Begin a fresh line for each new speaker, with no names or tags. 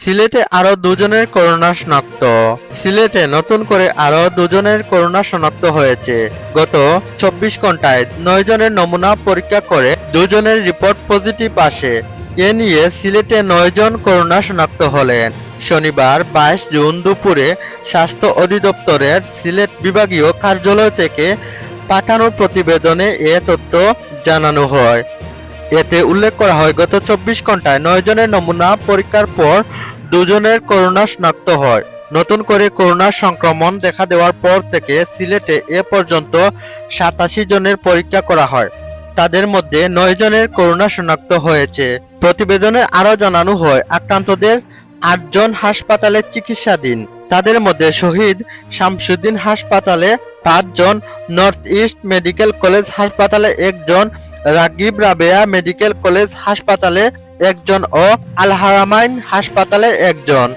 সিলেটে আরও দুজনের করোনা শনাক্ত। সিলেটে নতুন করে আরও দুজনের করোনা শনাক্ত হয়েছে। গত চব্বিশ ঘন্টায় নয় জনের নমুনা পরীক্ষা করে দুজনের রিপোর্ট পজিটিভ আসে। এ নিয়ে সিলেটে নয় জন করোনা শনাক্ত হলেন। শনিবার বাইশ জুন দুপুরে স্বাস্থ্য অধিদপ্তরের সিলেট বিভাগীয় কার্যালয় থেকে পাঠানো প্রতিবেদনে এ তথ্য জানানো হয়। এতে উল্লেখ করা হয়, গত চব্বিশ ঘন্টায় নয় জনের নমুনা পরীক্ষার পর দুজনের করোনা শনাক্ত হয়। নতুন করে করোনা সংক্রমণ দেখা দেওয়ার পর থেকে সিলেটে এ পর্যন্ত সাতাশি জনের পরীক্ষা করা হয়। তাদের মধ্যে নয় জনের করোনা শনাক্ত হয়েছে। প্রতিবেদনে আরও জানানো হয়, আক্রান্তদের আটজন হাসপাতালে চিকিৎসাধীন। তাদের মধ্যে শহীদ শামসুদ্দিন হাসপাতালে পাঁচজন নর্থ ইস্ট মেডিকেল কলেজ হাসপাতালে একজন রাগিব রাবেয়া মেডিকেল কলেজ হাসপাতালে একজন ও আলহারামাইন হাসপাতালে একজন।